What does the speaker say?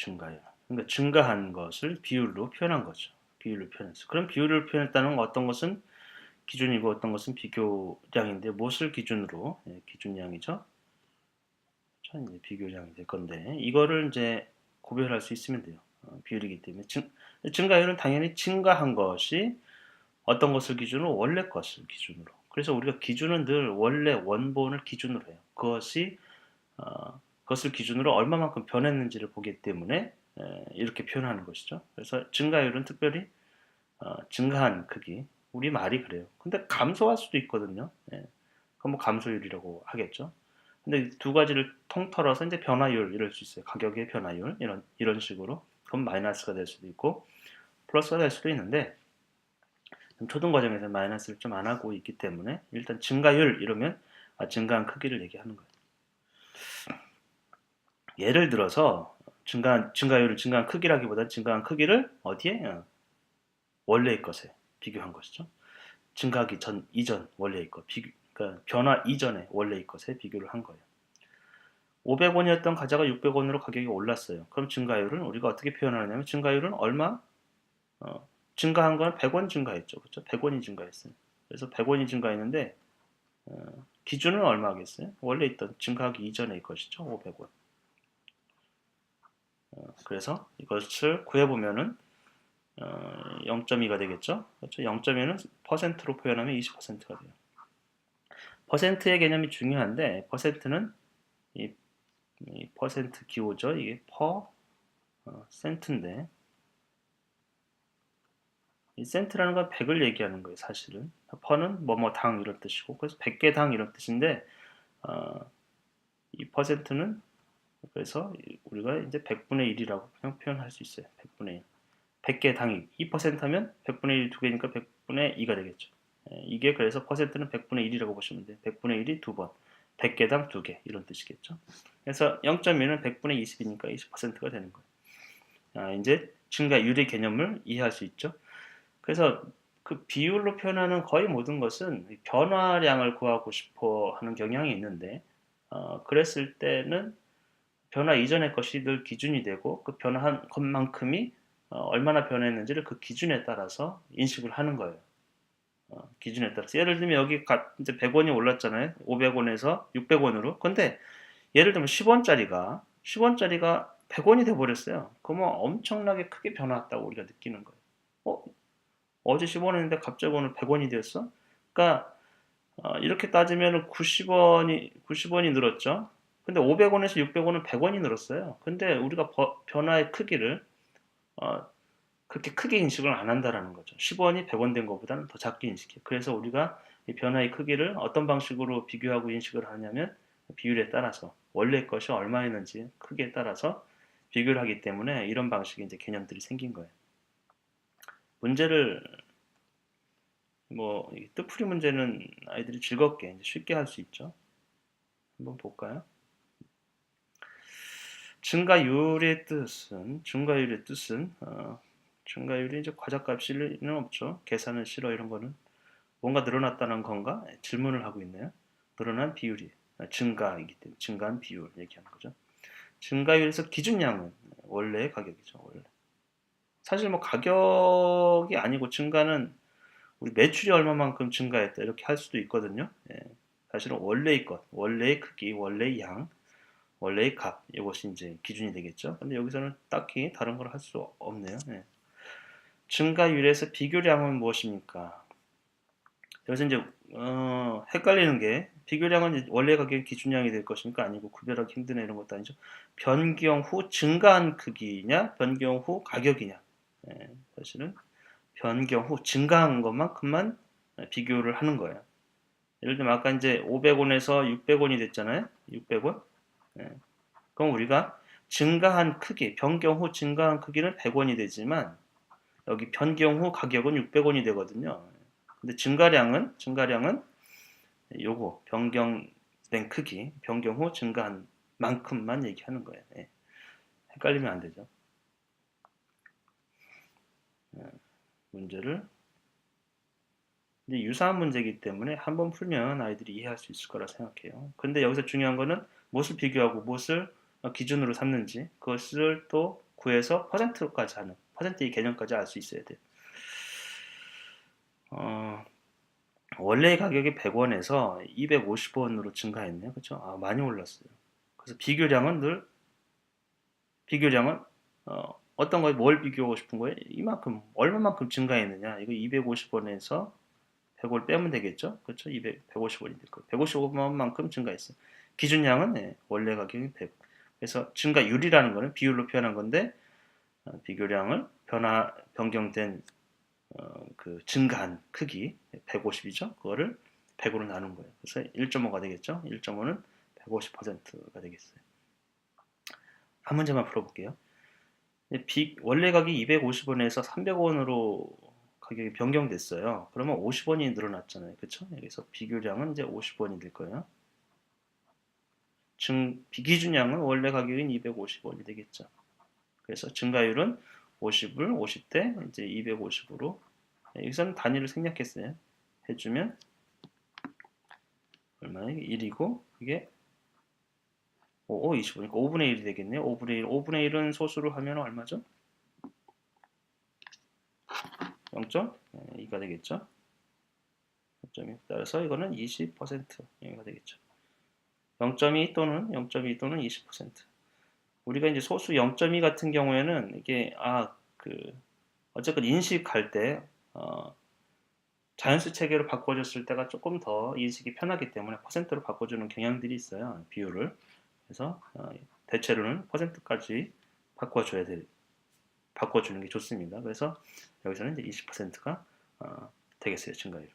증가율. 그러니까 증가한 것을 비율로 표현한 거죠. 비율로 표현했어. 그럼 비율을 표현했다는 건 어떤 것은 기준이고 어떤 것은 비교량인데 무엇을 기준으로 예, 기준량이죠. 자, 이제 비교량이 될 건데 이거를 이제 구별할 수 있으면 돼요. 어, 비율이기 때문에 증, 증가율은 당연히 증가한 것이 어떤 것을 기준으로 원래 것을 기준으로. 그래서 우리가 기준은 늘 원래 원본을 기준으로 해요. 그것이 어, 그것을 기준으로 얼마만큼 변했는지를 보기 때문에 에, 이렇게 표현하는 것이죠. 그래서 증가율은 특별히 어, 증가한 크기. 우리 말이 그래요. 근데 감소할 수도 있거든요. 예. 그럼 뭐 감소율이라고 하겠죠. 근데 이두 가지를 통틀어서 이제 변화율 이럴 수 있어요. 가격의 변화율 이런 이런 식으로 그럼 마이너스가 될 수도 있고 플러스가 될 수도 있는데 초등 과정에서 마이너스를 좀 안 하고 있기 때문에 일단 증가율 이러면 아, 증가한 크기를 얘기하는 거예요. 예를 들어서 증가한 증가율을 증가한 크기라기보다 증가한 크기를 어디에 어, 원래의 것에 비교한 것이죠. 증가하기 전 이전 원래의 것 비교 그러니까 변화 이전에 원래의 것에 비교를 한 거예요. 500원이었던 과자가 600원으로 가격이 올랐어요. 그럼 증가율은 우리가 어떻게 표현하냐면 증가율은 얼마? 어, 증가한 건 100원 증가했죠. 그렇죠? 100원이 증가했어요. 그래서 100원이 증가했는데 어, 기준은 얼마겠어요? 원래 있던 증가하기 이전의 것이죠. 500원. 어, 그래서 이것을 구해보면은 어, 0.2가 되겠죠. 그렇죠? 0.2는 퍼센트로 표현하면 20%가 돼요. 퍼센트의 개념이 중요한데 퍼센트는 이, 이 퍼센트 기호죠. 이게 퍼 어, 센트인데 이 센트라는 건 100을 얘기하는 거예요. 사실은 퍼는 뭐뭐 당 이런 뜻이고 그래서 100개 당 이런 뜻인데 어, 이 퍼센트는 그래서 우리가 이제 100분의 1이라고 그냥 표현할 수 있어요. 100분의 1. 100개 당이 2% 하면 100분의 1두 개니까 100분의 2가 되겠죠. 예, 이게 그래서 퍼센트는 100분의 1이라고 보시면 돼요. 100분의 1이 두 번. 100개당 두 개. 이런 뜻이겠죠. 그래서 0.1은 100분의 20이니까 20%가 되는 거예요. 아, 이제 증가율의 개념을 이해할 수 있죠. 그래서 그 비율로 표현하는 거의 모든 것은 변화량을 구하고 싶어 하는 경향이 있는데, 어, 그랬을 때는 변화 이전의 것이 늘 기준이 되고 그 변화한 것만큼이 어, 얼마나 변했는지를 그 기준에 따라서 인식을 하는 거예요. 어, 기준에 따라서 예를 들면 여기 가, 이제 100원이 올랐잖아요. 500원에서 600원으로. 근데 예를 들면 10원짜리가 10원짜리가 100원이 돼 버렸어요. 그러면 엄청나게 크게 변화했다고 우리가 느끼는 거예요. 어? 어제 10원이었는데 갑자기 오늘 100원이 되었어? 그러니까 어, 이렇게 따지면 90원이 90원이 늘었죠. 근데 500원에서 600원은 100원이 늘었어요. 근데 우리가 버- 변화의 크기를 어, 그렇게 크게 인식을 안 한다라는 거죠. 10원이 100원 된 것보다는 더 작게 인식해요. 그래서 우리가 이 변화의 크기를 어떤 방식으로 비교하고 인식을 하냐면 비율에 따라서 원래 것이 얼마였는지 크기에 따라서 비교를 하기 때문에 이런 방식의 이제 개념들이 생긴 거예요. 문제를 뭐이 뜻풀이 문제는 아이들이 즐겁게 쉽게 할 수 있죠. 한번 볼까요? 증가율의 뜻은 증가율의 뜻은 어, 증가율이 이제 과자값이 는 없죠. 계산은 싫어 이런 거는 뭔가 늘어났다는 건가 질문을 하고 있네요. 늘어난 비율이 아, 증가이기 때문에 증가한 비율 얘기하는 거죠. 증가율에서 기준량은 원래의 가격이죠. 원래 사실 뭐 가격이 아니고 증가는 우리 매출이 얼마만큼 증가했다 이렇게 할 수도 있거든요. 예, 사실은 원래의 것, 원래의 크기, 원래의 양, 원래의 값 이것이 이제 기준이 되겠죠. 근데 여기서는 딱히 다른 걸 할 수 없네요. 예. 증가율에서 비교량은 무엇입니까? 여기서 이제 어, 헷갈리는 게 비교량은 원래 가격 기준량이 될 것입니까? 아니고 구별하기 힘든 이런 것도 아니죠. 변경 후 증가한 크기냐, 변경 후 가격이냐. 예, 사실은 변경 후 증가한 것만큼만 비교를 하는 거예요. 예를 들면 아까 이제 500원에서 600원이 됐잖아요. 600원. 예. 그럼 우리가 증가한 크기, 변경 후 증가한 크기는 100원이 되지만 여기 변경 후 가격은 600원이 되거든요. 근데 증가량은 증가량은 요거 변경된 크기, 변경 후 증가한 만큼만 얘기하는 거예요. 예. 헷갈리면 안 되죠. 예. 문제를 근데 유사한 문제이기 때문에 한번 풀면 아이들이 이해할 수 있을 거라 생각해요. 근데 여기서 중요한 거는 무엇을 비교하고 무엇을 기준으로 삼는지 그것을 또 구해서 퍼센트까지 하는 퍼센트의 개념까지 알 수 있어야 돼. 어, 원래 가격이 100원에서 250원으로 증가했네요. 그렇죠? 아, 많이 올랐어요. 그래서 비교량은 늘 비교량은 어, 어떤 거에 뭘 비교하고 싶은 거예요? 이만큼 얼마만큼 증가했느냐? 이거 250원에서 100원 빼면 되겠죠? 그렇죠? 200 150원이 될 거예요. 150원만큼 증가했어요. 기준량은 네, 원래 가격이 100. 그래서 증가율이라는 거는 비율로 표현한 건데 어, 비교량을 변화 변경된 어, 그 증가한 크기 150이죠. 그거를 100으로 나눈 거예요. 그래서 1.5가 되겠죠. 1.5는 150%가 되겠어요. 한 문제만 풀어볼게요. 비, 원래 가격이 250원에서 300원으로 가격이 변경됐어요. 그러면 50원이 늘어났잖아요. 그렇죠? 여기서 비교량은 이제 50원이 될 거예요. 증, 비기준량은 원래 가격인 250원이 되겠죠. 그래서 증가율은 50을 50대 이제 250으로 여기서는 단위를 생략했어요. 해주면 얼마나 이게 1이고 이게 5, 25니까 5분의 1이 되겠네요. 5분의 1, 5분의 1은 소수로 하면 얼마죠? 0.2가 되겠죠. 0.2 따라서 이거는 20%가 되겠죠. 0.2 또는 0.2 또는 20%. 우리가 이제 소수 0.2 같은 경우에는 이게 아 그 어쨌건 인식할 때 어, 자연수 체계로 바꿔줬을 때가 조금 더 인식이 편하기 때문에 퍼센트로 바꿔주는 경향들이 있어요. 비율을. 그래서 어, 대체로는 퍼센트까지 바꿔줘야 돼. 바꿔주는 게 좋습니다. 그래서 여기서는 이제 20%가 어, 되겠어요. 증가율.